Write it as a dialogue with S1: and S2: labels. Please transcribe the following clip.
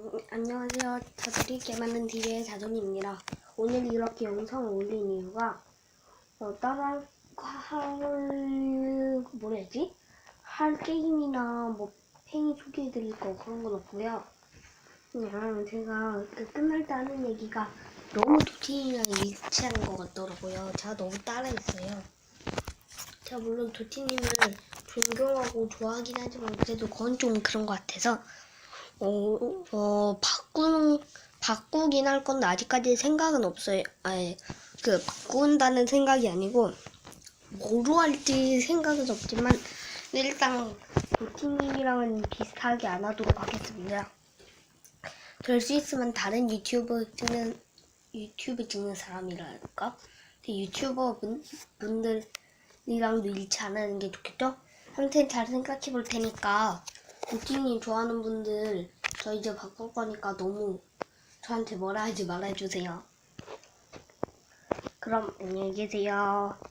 S1: 안, 안녕하세요. 자들이 깨맞는 DJ의 자돈입니다. 오늘 이렇게 영상을 올린 이유가 어, 따라 할 해야지? 할 게임이나 뭐 팽이 소개해드릴 거 그런 건 없고요. 그냥 제가 그 끝날 때 하는 얘기가 너무 도티님이랑 일치하는 것 같더라고요. 제가 너무 따라했어요. 제가 물론 도티님을 존경하고 좋아하긴 하지만 그래도 그건 좀 그런 것 같아서 어, 어 바꾸는 바꾸긴 할 건데 아직까지 생각은 없어요. 아예 그 바꾼다는 생각이 아니고 뭐로 할지 생각은 없지만 일단 도티님이랑은 비슷하게 안 하도록 하겠습니다. 될 수 있으면 다른 유튜브 찍는 유튜브 찍는 사람이랄까? 유튜버 분, 분들이랑도 일치 안 하는 게 좋겠죠? 아무튼 잘 생각해 볼 테니까 도티님 좋아하는 분들 저 이제 바꿀 거니까 너무 저한테 뭐라 하지 말아주세요. 그럼 안녕히 계세요.